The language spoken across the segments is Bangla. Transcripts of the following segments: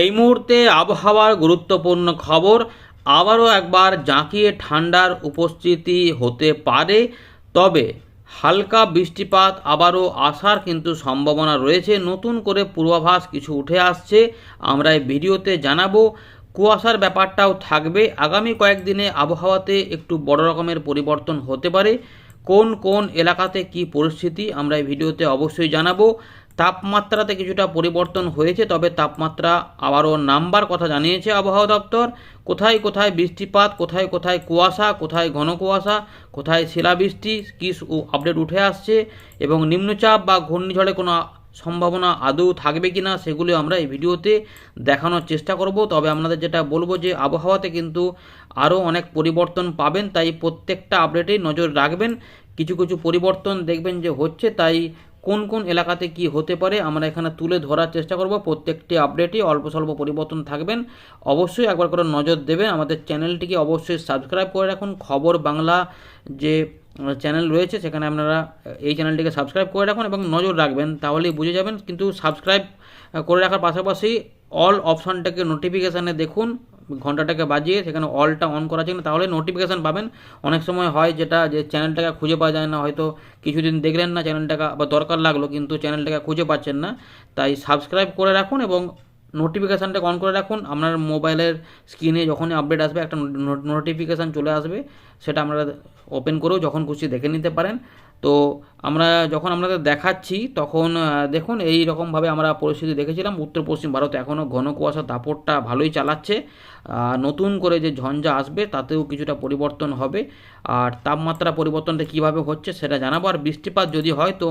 এই মুহূর্তে আবহাওয়ার গুরুত্বপূর্ণ খবর আবারও একবার জাঁকিয়ে ঠান্ডার উপস্থিতি হতে পারে, তবে হালকা বৃষ্টিপাত আবারও আসার কিন্তু সম্ভাবনা রয়েছে। নতুন করে পূর্বাভাস কিছু উঠে আসছে, আমরা এই ভিডিওতে জানাব। কুয়াশার ব্যাপারটাও থাকবে। আগামী কয়েকদিনে আবহাওয়াতে একটু বড় রকমের পরিবর্তন হতে পারে। কোন কোন এলাকাতে কি পরিস্থিতি, আমরা এই ভিডিওতে অবশ্যই জানাব। তাপমাত্রাতে কিছুটা পরিবর্তন হয়েছে, তবে তাপমাত্রা আবারও নাম্বার কথা জানিয়েছে আবহাওয়া দপ্তর। কোথায় কোথায় বৃষ্টিপাত, কোথায় কোথায় কুয়াশা, কোথায় ঘন কুয়াশা, কোথায় শিলাবৃষ্টি, কি আপডেট উঠে আসছে এবং নিম্নচাপ বা ঘূর্ণিঝড়ে কোনো সম্ভাবনা আদৌ থাকবে কি না সেগুলো আমরা এই ভিডিওতে দেখানোর চেষ্টা করব। তবে আপনাদের যেটা বলব যে আবহাওয়াতে কিন্তু আরও অনেক পরিবর্তন পাবেন, তাই প্রত্যেকটা আপডেটেই নজর রাখবেন। কিছু কিছু পরিবর্তন দেখবেন যে হচ্ছে, তাই কোন কোন এলাকাতে কি হতে পারে আমরা এখানে তুলে ধরার চেষ্টা করব। প্রত্যেকটি আপডেটই অল্প স্বল্প পরিবর্তন থাকবেন। অবশ্যই একবার করে নজর দেবেন। আমাদের চ্যানেলটিকে অবশ্যই সাবস্ক্রাইব করে রাখুন। খবর বাংলা যে চ্যানেল রয়েছে, সেখানে আপনারা এই চ্যানেলটিকে সাবস্ক্রাইব করে রাখুন এবং নজর রাখবেন, তাহলেই বুঝে যাবেন। কিন্তু সাবস্ক্রাইব করে রাখার পাশাপাশি অল অপশানটাকে নোটিফিকেশানে দেখুন, ঘন্টাটাকে বাজিয়ে সেখানে অলটা অন করা আছে তাহলে নোটিফিকেশান পাবেন। অনেক সময় হয় যেটা, যে চ্যানেলটাকে খুঁজে পাওয়া যায় না, হয়তো কিছুদিন দেখলেন না চ্যানেলটাকে, বা দরকার লাগল কিন্তু চ্যানেলটাকে খুঁজে পাচ্ছেন না। তাই সাবস্ক্রাইব করে রাখুন এবং নোটিফিকেশানটাকে অন করে রাখুন। আপনার মোবাইলের স্ক্রিনে যখনই আপডেট আসবে, একটা নোটিফিকেশান চলে আসবে, সেটা আপনারা ওপেন করেও যখন খুশি দেখে নিতে পারেন। তো আমরা যখন আপনাদের দেখাচ্ছি, তখন দেখুন এই রকমভাবে আমরা পরিস্থিতি দেখেছিলাম। উত্তর পশ্চিম ভারত এখনও ঘন কুয়াশা, দাপটটা ভালোই চালাচ্ছে। নতুন করে যে ঝঞ্ঝা আসবে, তাতেও কিছুটা পরিবর্তন হবে। আর তাপমাত্রা পরিবর্তনটা কীভাবে হচ্ছে সেটা জানাব। আর বৃষ্টিপাত যদি হয়, তো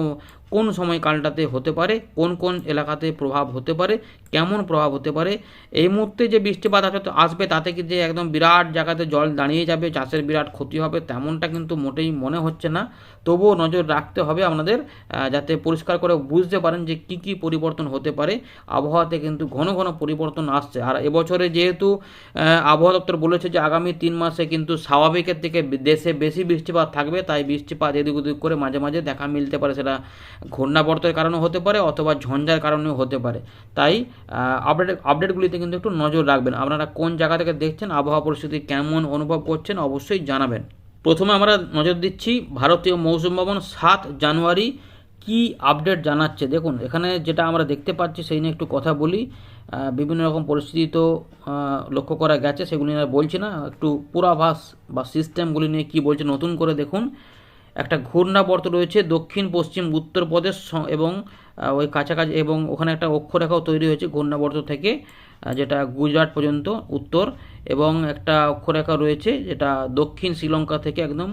কোন সময়কালটাতে হতে পারে, কোন কোন এলাকাতে প্রভাব হতে পারে, কেমন প্রভাব হতে পারে, এই মুহূর্তে যে বৃষ্টিপাত আসবে আসবে তাতে কি যে একদম বিরাট জায়গাতে জল দাঁড়িয়ে যাবে, চাষের বিরাট ক্ষতি হবে, তেমনটা কিন্তু মোটেই মনে হচ্ছে না। তবুও নজর রাখতে হবে আপনাদের যাতে পরিষ্কার করে বুঝতে পারেন যে কি কি পরিবর্তন হতে পারে। আবহাওয়াতে কিন্তু ঘন ঘন পরিবর্তন আসছে। আর এবছরে যেহেতু আবহাওয়া দপ্তর বলেছে যে আগামী তিন মাসে কিন্তু স্বাভাবিকের থেকে দেশে বেশি বৃষ্টিপাত থাকবে, তাই বৃষ্টিপাত এদিক ওদিক করে মাঝে মাঝে দেখা মিলতে পারে সেটা ঘূর্ণাবর্তের কারণে হতে পারে অথবা ঝঞ্ঝার কারণেও হতে পারে। তাই আপডেট আপডেটগুলিতে কিন্তু একটু নজর রাখবেন। আপনারা কোন জায়গা থেকে দেখছেন, আবহাওয়া পরিস্থিতি কেমন অনুভব করছেন অবশ্যই জানাবেন। প্রথমে আমরা নজর দিচ্ছি ভারতীয় মৌসুম ভবন সাত জানুয়ারি কি আপডেট জানাচ্ছে। দেখুন, এখানে যেটা আমরা দেখতে পাচ্ছি সেই নিয়ে একটু কথা বলি। বিভিন্ন রকম পরিস্থিতি তো লক্ষ্য করা গেছে, সেগুলি নিয়ে বলছি না। একটু পূর্বাভাস বা সিস্টেমগুলি নিয়ে কী বলছে নতুন করে দেখুন। একটা ঘূর্ণাবর্ত রয়েছে দক্ষিণ, পশ্চিম, উত্তরপ্রদেশ এবং ওই কাছাকাছি এবং ওখানে একটা অক্ষরেখাও তৈরি হয়েছে ঘূর্ণাবর্ত থেকে যেটা গুজরাট পর্যন্ত, উত্তর, এবং একটা অক্ষরেখা রয়েছে যেটা দক্ষিণ শ্রীলঙ্কা থেকে একদম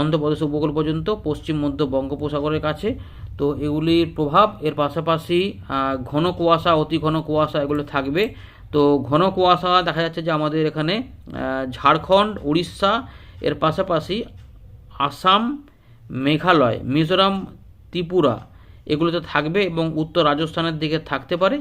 অন্ধ্রপ্রদেশ উপকূল পর্যন্ত, পশ্চিম মধ্য বঙ্গোপসাগরের কাছে। তো এগুলির প্রভাব, এর পাশাপাশি ঘন কুয়াশা, অতি ঘন কুয়াশা এগুলো থাকবে। তো ঘন কুয়াশা দেখা যাচ্ছে যে আমাদের এখানে ঝাড়খণ্ড, উড়িষ্যা, এর পাশাপাশি আসাম মেঘালয়, মিজোরাম, ত্রিপুরা এগুলোতে থাকবে এবং উত্তর রাজস্থানের দিকে থাকতে পারে।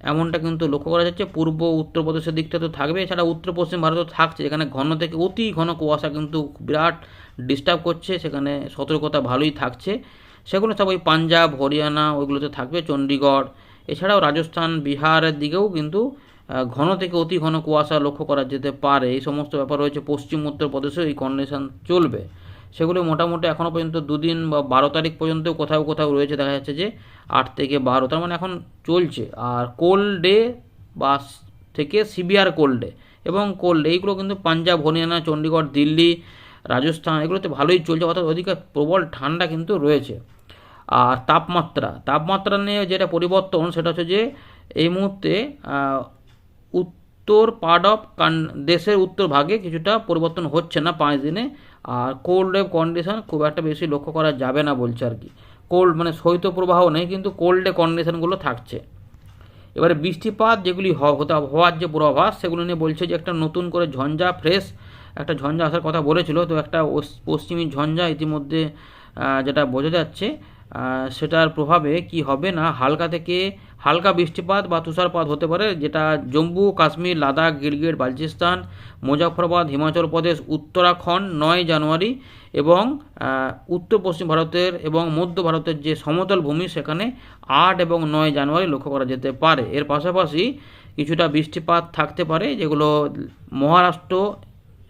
এমনটা কিন্তু লক্ষ্য করা যাচ্ছে। পূর্ব উত্তরপ্রদেশের দিকটা তো থাকবে। এছাড়া উত্তর পশ্চিম ভারতও থাকছে। যেখানে ঘন থেকে অতি ঘন কুয়াশা কিন্তু বিরাট ডিস্টার্ব করছে। সেখানে সতর্কতা ভালোই থাকছে। সেগুলো সব ওই পাঞ্জাব, হরিয়ানা ওইগুলোতে থাকবে। চণ্ডীগড় এছাড়াও রাজস্থান, বিহারের দিকেও কিন্তু ঘন থেকে অতি ঘন কুয়াশা লক্ষ্য করা যেতে পারে। এই সমস্ত ব্যাপার রয়েছে। পশ্চিম উত্তরপ্রদেশেও এই কন্ডিশন চলবে। সেগুলো মোটামুটি এখনও পর্যন্ত দুদিন বা বারো তারিখ পর্যন্ত কোথাও কোথাও রয়েছে। দেখা যাচ্ছে যে আট থেকে বারো, তার মানে এখন চলছে। আর কোল্ড ডে বা থেকে সিভিয়ার কোল্ড ডে এবং কোল্ড ডে, এইগুলো কিন্তু পাঞ্জাব, হরিয়ানা চণ্ডীগড় দিল্লি, রাজস্থান, এগুলোতে ভালোই চলছে। অর্থাৎ ওদিকে প্রবল ঠান্ডা কিন্তু রয়েছে। আর তাপমাত্রা তাপমাত্রা নিয়ে যেটা পরিবর্তন, সেটা হচ্ছে যে এই মুহূর্তে উত্তর পার্ট অফ দেশের উত্তর ভাগে কিছুটা পরিবর্তন হচ্ছে না পাঁচ দিনে। আর কোল্ড ওয়েভ কন্ডিশন খুব একটা বেশি লক্ষ্য করা যাবে না বলছে আর কি। কোল্ড মানে শৈত্যপ্রবাহ নেই, কিন্তু কোল্ডে কন্ডিশনগুলো থাকছে। এবারে বৃষ্টিপাত যেগুলি হতে হওয়ার যে পূর্বাভাস, সেগুলো নিয়ে বলছে যে একটা নতুন করে ঝঞ্ঝা ফ্রেশ একটা ঝঞ্ঝা আসার কথা বলেছিল। তো একটা পশ্চিমী ঝঞ্ঝা ইতিমধ্যে যেটা বোঝা যাচ্ছে সেটার প্রভাবে কি হবে না? হালকা থেকে হালকা বৃষ্টিপাত বা তুষারপাত হতে পারে, যেটা জম্মু, কাশ্মীর, লাদাখ, গিরগিট, বালচিস্তান মুজাফরবাদ হিমাচল প্রদেশ, উত্তরাখণ্ড, নয় জানুয়ারি এবং উত্তর পশ্চিম ভারতের এবং মধ্য ভারতের যে সমতল ভূমি, সেখানে আট এবং নয় জানুয়ারি লক্ষ্য করা যেতে পারে। এর পাশাপাশি কিছুটা বৃষ্টিপাত থাকতে পারে, যেগুলো মহারাষ্ট্র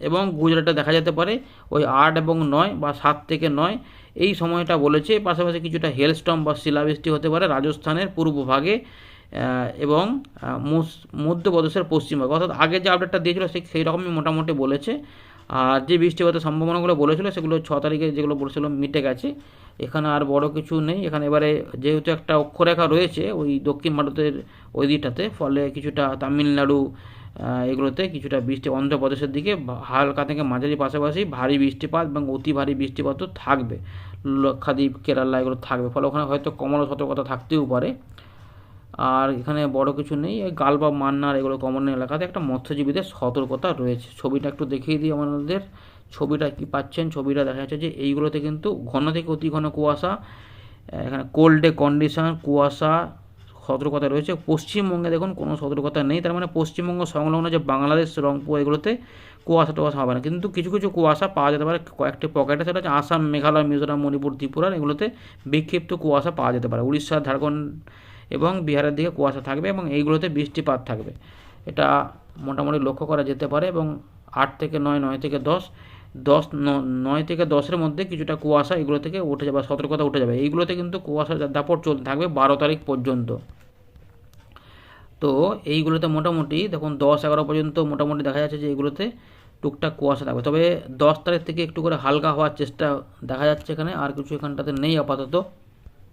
এবং গুজরাটে দেখা যেতে পারে। ওই আট এবং নয় বা সাত থেকে নয় এই সময়টা বলেছে। পাশাপাশি কিছুটা হেলস্টম বা শিলাবৃষ্টি হতে পারে রাজস্থানের পূর্বভাগে এবং মধ্যপ্রদেশের পশ্চিমভাগে অর্থাৎ আগে যে আপডেটটা দিয়েছিল সে, সেই রকমই মোটামুটি বলেছে। আর যে বৃষ্টিপাতের সম্ভাবনাগুলো বলেছিল সেগুলো ছ তারিখে যেগুলো বলেছিল মিটে গেছে। এখানে আর বড় কিছু নেই। এখানে এবারে যেহেতু একটা অক্ষরেখা রয়েছে ওই দক্ষিণ ভারতের ওই দিকটাতে, ফলে কিছুটা তামিলনাড়ু এগুলোতে কিছুটা বৃষ্টি অন্ধ্রপ্রদেশের দিকে হালকা থেকে মাঝারি পাশাপাশি ভারী বৃষ্টিপাত এবং অতি ভারী বৃষ্টিপাতও থাকবে। লক্ষাদ্বীপ, কেরালা এগুলো থাকবে। ফলে ওখানে হয়তো কমলা সতর্কতা থাকতেও পারে। আর এখানে বড় কিছু নেই গাল বা মান্নার এগুলো কমন এলাকাতে একটা মৎস্যজীবীদের সতর্কতা রয়েছে। ছবিটা একটু দেখিয়ে দিই আমাদের। ছবিটা কি পাচ্ছেন? ছবিটা দেখা যাচ্ছে যে এইগুলোতে কিন্তু ঘন থেকে অতি ঘন কুয়াশা, এখানে কোল্ডে কন্ডিশন কুয়াশা সতর্কতা রয়েছে। পশ্চিমবঙ্গে দেখুন কোনো সতর্কতা নেই। তার মানে পশ্চিমবঙ্গ সংলগ্ন যে বাংলাদেশ, রংপুর, এগুলোতে কুয়াশা টুয়াশা হবে না। কিন্তু কিছু কিছু কুয়াশা পাওয়া যেতে পারে। কয়েকটি পকেটে সেটা হচ্ছে আসাম, মেঘালয়, মিজোরাম, মণিপুর, ত্রিপুরা, এগুলোতে বিক্ষিপ্ত কুয়াশা পাওয়া যেতে পারে। উড়িষ্যা, ঝাড়খণ্ড এবং বিহারের দিকে কুয়াশা থাকবে এবং এইগুলোতে বৃষ্টিপাত থাকবে। এটা মোটামুটি লক্ষ্য করা যেতে পারে এবং আট থেকে নয় নয় থেকে দশ দশ নয় থেকে দশের মধ্যে কিছুটা কুয়াশা এগুলো থেকে উঠে যাবে সতর্কতা উঠে যাবে। এইগুলোতে কিন্তু কুয়াশার দাপট চলতে থাকবে বারো তারিখ পর্যন্ত। তো এইগুলোতে মোটামুটি দেখুন, দশ, এগারো পর্যন্ত মোটামুটি দেখা যাচ্ছে যে এগুলোতে টুকটাক কুয়াশা থাকবে। তবে দশ তারিখ থেকে একটু করে হালকা হওয়ার চেষ্টা দেখা যাচ্ছে এখানে, আর কিছু এখানটাতে নেই আপাতত।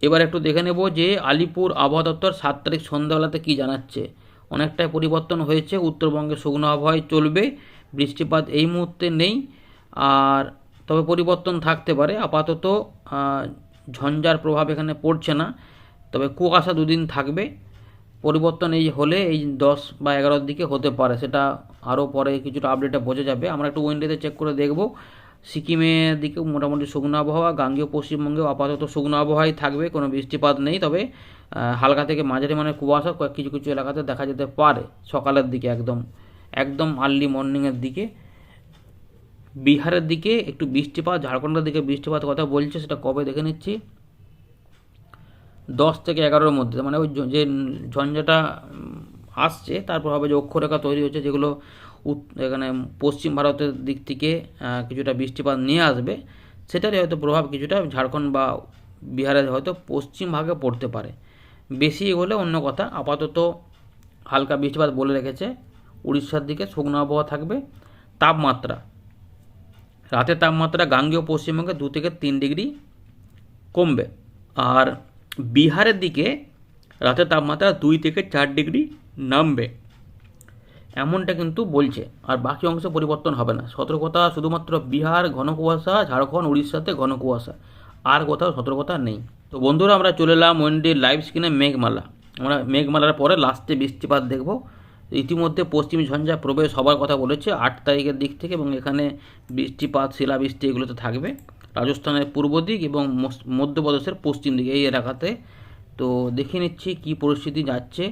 এবার একটু দেখে নেব যে আলিপুর আবহাওয়া দপ্তর সাত তারিখ সন্ধ্যাবেলাতে কী জানাচ্ছে। অনেকটাই পরিবর্তন হয়েছে, উত্তরবঙ্গে শুকনো আবহাওয়ায় চলবে, বৃষ্টিপাত এই মুহূর্তে নেই। আর তবে পরিবর্তন থাকতে পারে। আপাতত ঝঞ্ঝার প্রভাব এখানে পড়ছে না। তবে কুয়াশা দুদিন থাকবে। পরিবর্তন এই হলে এই দশ বা এগারোর দিকে হতে পারে। সেটা আরও পরে কিছুটা আপডেটে বোঝা যাবে। আমরা একটু উইন্ডোতে চেক করে দেখব। সিকিমের দিকে মোটামুটি শুকনো আবহাওয়া, গাঙ্গেয় পশ্চিমবঙ্গেও আপাতত শুকনো আবহাওয়াই থাকবে, কোনো বৃষ্টিপাত নেই। তবে হালকা থেকে মাঝারি মানে কুয়াশা কিছু কিছু এলাকাতে দেখা যেতে পারে সকালের দিকে একদম একদম আর্লি মর্নিংয়ের দিকে। বিহারের দিকে একটু বৃষ্টিপাত ঝাড়খণ্ডের দিকে বৃষ্টিপাত কথা বলছে, সেটা কবে দেখে নিচ্ছি? দশ থেকে এগারোর মধ্যে মানে ওই যে ঝঞ্ঝাটা আসছে তার প্রভাবে যে অক্ষরেখা তৈরি হচ্ছে, যেগুলো এখানে পশ্চিম ভারতের দিক থেকে কিছুটা বৃষ্টিপাত নিয়ে আসবে। সেটারই হয়তো প্রভাব কিছুটা ঝাড়খণ্ড বা বিহারে হয়তো পশ্চিম ভাগে পড়তে পারে। বেশি হলে অন্য কথা। আপাতত হালকা বৃষ্টিপাত বলে রেখেছে। উড়িষ্যার দিকে শুকনো আবহাওয়া থাকবে। তাপমাত্রা রাতের তাপমাত্রা গাঙ্গেয় পশ্চিমবঙ্গে দু থেকে তিন ডিগ্রি কমবে। আর বিহারের দিকে রাতের তাপমাত্রা দুই থেকে চার ডিগ্রি নামবে। এমনটা কিন্তু বলছে। আর বাকি অংশ পরিবর্তন হবে না। সতর্কতা শুধুমাত্র বিহার, ঘন কুয়াশা, ঝাড়খণ্ড উড়িষ্যাতে ঘন কুয়াশা। আর কোথাও সতর্কতা নেই। তো বন্ধুরা, আমরা চলে এলাম ওয়েন্ডির লাইভ স্ক্রিনে মেঘমালা। আমরা মেঘমালার পরে লাস্টে বৃষ্টিপাত দেখব। ইতিমধ্যে পশ্চিম ঝঞ্ঝা প্রবেশ হবার কথা বলেছে আট তারিখের দিক থেকে এবং এখানে বৃষ্টিপাত, শিলাবৃষ্টি এগুলোতে থাকবে। রাজস্থানের পূর্ব দিক এবং মধ্যপ্রদেশের পশ্চিম দিক এই এলাকাতে। তো দেখে নিচ্ছি কী পরিস্থিতি যাচ্ছে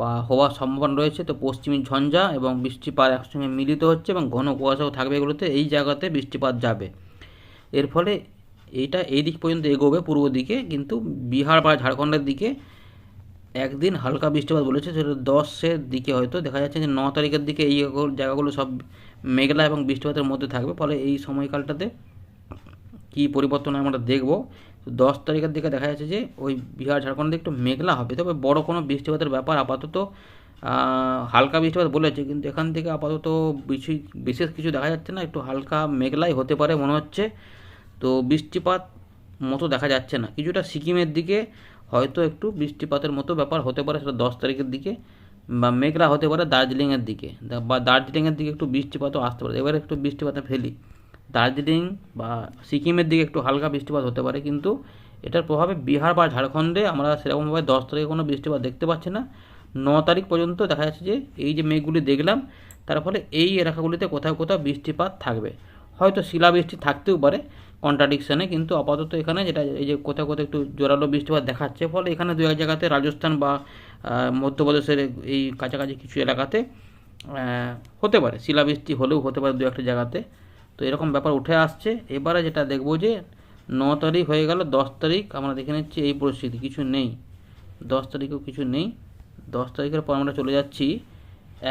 বা হওয়ার সম্ভাবনা রয়েছে। তো পশ্চিমী ঝঞ্ঝা এবং বৃষ্টিপাত একসঙ্গে মিলিত হচ্ছে এবং ঘন কুয়াশাও থাকবে এগুলোতে। এই জায়গাতে বৃষ্টিপাত যাবে। এর ফলে এইটা এই দিক পর্যন্ত এগোবে পূর্ব দিকে, কিন্তু বিহার বা ঝাড়খণ্ডের দিকে একদিন হালকা বৃষ্টিপাত বলেছে, সেটা দশের দিকে হয়তো। দেখা যাচ্ছে যে ন তারিখের দিকে এই জায়গাগুলো- সব মেঘলা এবং বৃষ্টিপাতের মধ্যে থাকবে। ফলে এই সময়কালটাতে কী পরিবর্তন আমরা দেখব? দশ তারিখের দিকে দেখা যাচ্ছে যে ওই বিহার ঝাড়খণ্ডে একটু মেঘলা হবে। তবে বড় কোনো বৃষ্টিপাতের ব্যাপার আপাতত হালকা বৃষ্টিপাত বলেছে। কিন্তু এখান থেকে আপাতত বেশি, বিশেষ কিছু দেখা যাচ্ছে না। একটু হালকা মেঘলাই হতে পারে মনে হচ্ছে। তো বৃষ্টিপাত মতো দেখা যাচ্ছে না। কিছুটা সিকিমের দিকে হয়তো একটু বৃষ্টিপাতের মতো ব্যাপার হতে পারে সেটা দশ তারিখের দিকে বা মেঘলা হতে পারে দার্জিলিংয়ের দিকে। বা দার্জিলিংয়ের দিকে একটু বৃষ্টিপাতও আসতে পারে। এবার একটু বৃষ্টিপাতে ফেলি। দার্জিলিং বা সিকিমের দিকে একটু হালকা বৃষ্টিপাত হতে পারে কিন্তু এটার প্রভাবে বিহার বা ঝাড়খণ্ডে আমরা সেরকমভাবে দশ তারিখে কোনো বৃষ্টিপাত দেখতে পাচ্ছি না। ন তারিখ পর্যন্ত দেখা যাচ্ছে যে এই যে মেঘগুলি দেখলাম, তার ফলে এই এলাকাগুলিতে কোথাও কোথাও বৃষ্টিপাত থাকবে। হয়তো শিলাবৃষ্টি থাকতেও পারে কন্ট্রাডিকশানে কিন্তু আপাতত এখানে যেটা, এই যে কোথাও কোথাও একটু জোরালো বৃষ্টিপাত দেখাচ্ছে, ফলে এখানে দু এক জায়গাতে রাজস্থান বা মধ্যপ্রদেশের এই কাছাকাছি কিছু এলাকাতে হতে পারে। শিলাবৃষ্টি হলেও হতে পারে দু একটা জায়গাতে। তো এরকম ব্যাপার উঠে আসছে। এবারে যেটা দেখব যে, ন তারিখ হয়ে গেল, দশ তারিখ, আমরা দেখে নিচ্ছি এই পরিস্থিতি, কিছু নেই। দশ তারিখেও কিছু নেই। দশ তারিখের পর আমরা চলে যাচ্ছি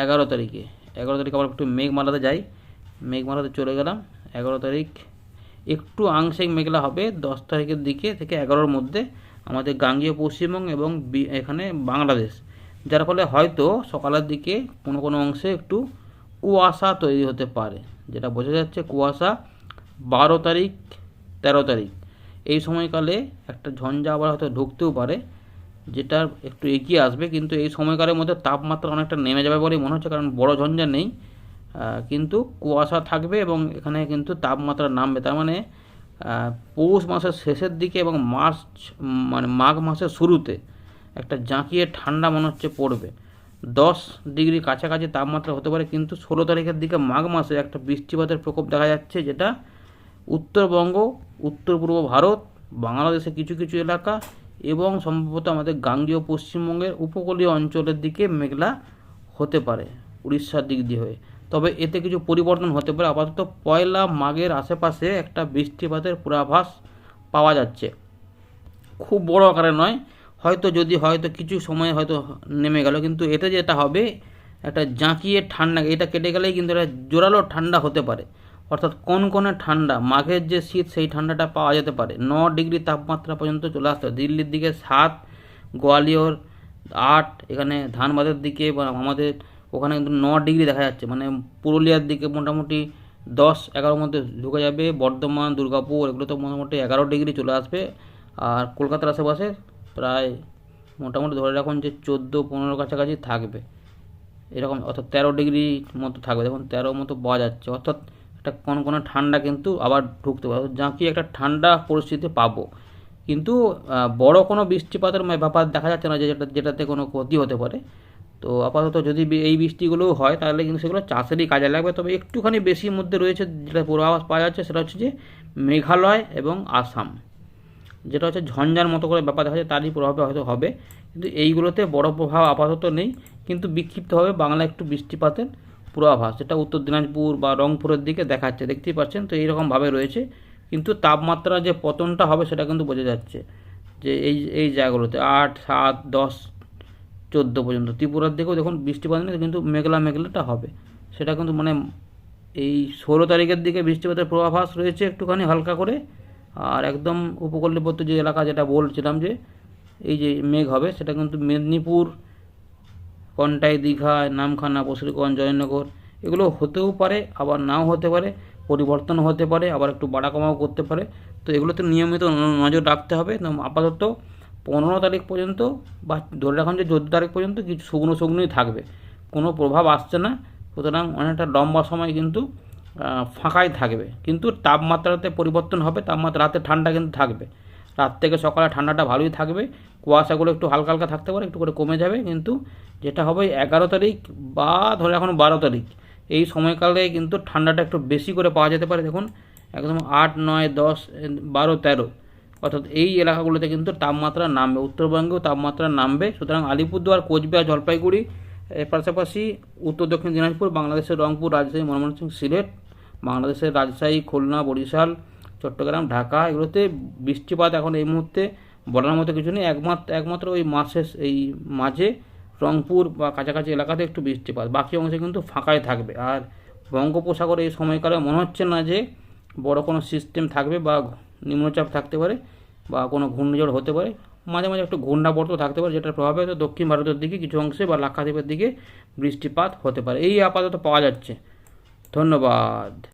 এগারো তারিখে। এগারো তারিখ আবার একটু মেঘমালাতে যাই। মেঘমালাতে চলে গেলাম। এগারো তারিখ একটু আংশিক মেঘলা হবে, দশ তারিখের দিকে থেকে এগারোর মধ্যে আমাদের গাঙ্গীয় পশ্চিমবঙ্গ এবং এখানে বাংলাদেশ। যার ফলে হয়তো সকালের দিকে কোনো কোনো অংশে একটু কুয়াশা তৈরি হতে পারে, যেটা বোঝা যাচ্ছে কুয়াশা বারো তারিখ, তেরো তারিখ। এই সময়কালে একটা ঝঞ্ঝা আবার হয়তো ঢুকতেও পারে, যেটা একটু এগিয়ে আসবে, কিন্তু এই সময়কালের মধ্যে তাপমাত্রা অনেকটা নেমে যাবে বলেই মনে হচ্ছে, কারণ বড় ঝঞ্ঝা নেই। কিন্তু কুয়াশা থাকবে এবং এখানে কিন্তু তাপমাত্রা নামবে। তার মানে পৌষ মাসের শেষের দিকে এবং মার্চ মানে মাঘ মাসের শুরুতে একটা জাঁকিয়ে ঠান্ডা মনে হচ্ছে পড়বে। দশ ডিগ্রি কাছাকাছি তাপমাত্রা হতে পারে, কিন্তু ষোলো তারিখের দিকে মাঘ মাসে একটা বৃষ্টিপাতের প্রকোপ দেখা যাচ্ছে, যেটা উত্তরবঙ্গ উত্তর পূর্ব ভারত, বাংলাদেশের কিছু কিছু এলাকা এবং সম্ভবত আমাদের গাঙ্গীয় পশ্চিমবঙ্গের উপকূলীয় অঞ্চলের দিকে মেঘলা হতে পারে, উড়িষ্যার দিক দিয়ে হয়ে। তবে এতে কিছু পরিবর্তন হতে পারে। আপাতত পয়লা মাঘের আশেপাশে একটা বৃষ্টিপাতের পূর্বাভাস পাওয়া যাচ্ছে। খুব বড় আকারে নয়। হয়তো যদি, হয়তো কিছু সময় হয়তো নেমে গেল। কিন্তু এতে যেটা হবে, একটা জাঁকিয়ে ঠান্ডা, এটা কেটে গেলেই কিন্তু একটা জোরালো ঠান্ডা হতে পারে। অর্থাৎ কোন কোনে ঠান্ডা, মাঘের যে শীত, সেই ঠান্ডাটা পাওয়া যেতে পারে। ন ডিগ্রি তাপমাত্রা পর্যন্ত চলে আসতে দিল্লির দিকে সাত, গোয়ালিয়র আট, এখানে ধানবাদের দিকে বা আমাদের ওখানে কিন্তু ন ডিগ্রি দেখা যাচ্ছে। মানে পুরুলিয়ার দিকে মোটামুটি দশ এগারোর মধ্যে ঢুকে যাবে। বর্ধমান, দুর্গাপুর এগুলো তো মোটামুটি এগারো ডিগ্রি চলে আসবে। আর কলকাতার আশেপাশে প্রায় মোটামুটি ধরে রাখুন যে চোদ্দ পনেরো কাছাকাছি থাকবে। এরকম অর্থাৎ তেরো ডিগ্রি মতো থাকবে। দেখুন, তেরো মতো পাওয়া যাচ্ছে। অর্থাৎ একটা কোনো কোনো ঠান্ডা কিন্তু আবার ঢুকতে পারে। জাঁকি একটা ঠান্ডা পরিস্থিতি পাবো। কিন্তু বড় কোনো বৃষ্টিপাতের ব্যাপার দেখা যাচ্ছে না যে যেটা যেটাতে কোনো ক্ষতি হতে পারে। তো আপাতত যদি এই বৃষ্টিগুলো হয়, তাহলে কিন্তু সেগুলো চাষেরই কাজে লাগবে। তবে একটুখানি বেশির মধ্যে রয়েছে যেটা পূর্বাভাস পাওয়া যাচ্ছে, সেটা হচ্ছে যে মেঘালয় এবং আসাম। যেটা হচ্ছে ঝঞ্ঝার মতো করে ব্যাপার দেখা যায় তারই প্রভাবে হয়তো হবে। কিন্তু এইগুলোতে বড় প্রভাব আপাতত নেই, কিন্তু বিক্ষিপ্তভাবে বাংলা একটু বৃষ্টিপাতের পূর্বাভাস, যেটা উত্তর দিনাজপুর বা রংপুরের দিকে দেখাচ্ছে। দেখতেই পাচ্ছেন, তো এইরকমভাবে রয়েছে। কিন্তু তাপমাত্রা যে পতনটা হবে, সেটা কিন্তু বোঝা যাচ্ছে যে এই এই জায়গাগুলোতে আট, সাত, দশ চোদ্দ পর্যন্ত। ত্রিপুরার দিকেও দেখুন বৃষ্টিপাত নেই কিন্তু মেঘলা মেঘলাটা হবে। সেটা কিন্তু মানে এই ষোলো তারিখের দিকে বৃষ্টিপাতের পূর্বাভাস রয়েছে একটুখানি হালকা করে। আর একদম উপকূলবর্তী যে এলাকা যেটা বলছিলাম যে, এই যে মেঘ হবে, সেটা কিন্তু মেদিনীপুর, কন্টাই, দীঘা, নামখানা, বসিরগঞ্জ, জয়নগর, এগুলো হতেও পারে, আবার নাও হতে পারে, পরিবর্তন হতে পারে, আবার একটু বাড়া কমাও করতে পারে। তো এগুলোতে নিয়মিত নজর রাখতে হবে। আপাতত পনেরো তারিখ পর্যন্ত বা ধরে রাখুন যে চোদ্দ তারিখ পর্যন্ত কিছু শুকনো শুকনোই থাকবে। কোনো প্রভাব আসছে না, সুতরাং অনেকটা লম্বা সময় কিন্তু ফাঁকাই থাকবে। কিন্তু তাপমাত্রাতে পরিবর্তন হবে, তাপমাত্রা রাতে ঠান্ডা কিন্তু থাকবে। রাত থেকে সকালে ঠান্ডাটা ভালোই থাকবে, কুয়াশাগুলো একটু হালকা হালকা থাকতে পারে, একটু করে কমে যাবে, কিন্তু যেটা হবে এগারো তারিখ বা ধরে এখন বারো তারিখ, এই সময়কালে কিন্তু ঠান্ডাটা একটু বেশি করে পাওয়া যেতে পারে। দেখুন, একদম আট, নয়, দশ, বারো, তেরো অর্থাৎ এই এলাকাগুলোতে কিন্তু তাপমাত্রা নামবে, উত্তরবঙ্গেও তাপমাত্রা নামবে। সুতরাং আলিপুরদুয়ার, কোচবিহার, জলপাইগুড়ি, এর পাশাপাশি উত্তর দক্ষিণ দিনাজপুর, বাংলাদেশের রংপুর, রাজশাহী, ময়মনসিংহ, সিলেট, বাংলাদেশের রাজশাহী, খুলনা, বরিশাল, চট্টগ্রাম, ঢাকা, এগুলোতে বৃষ্টিপাত এখন এই মুহূর্তে বলার মতো কিছু নেই। একমাত্র একমাত্র ওই মাসের, এই মাঝে রংপুর বা কাছাকাছি এলাকাতে একটু বৃষ্টিপাত। বাকি অংশে কিন্তু ফাঁকাই থাকবে। আর বঙ্গোপসাগরে এই সময়কালে মনে হচ্ছে না যে বড় কোনো সিস্টেম থাকবে বা নিম্নচাপ থাকতে পারে বা কোনো ঘূর্ণিঝড় হতে পারে। মাঝে মাঝে একটু ঘূর্ণাবর্ত থাকতে পারে, যেটার প্রভাবে হয়তো দক্ষিণ ভারতের দিকে কিছু অংশে বা লাক্ষাদ্বীপের দিকে বৃষ্টিপাত হতে পারে। এই আপাতত পাওয়া যাচ্ছে। ধন্যবাদ।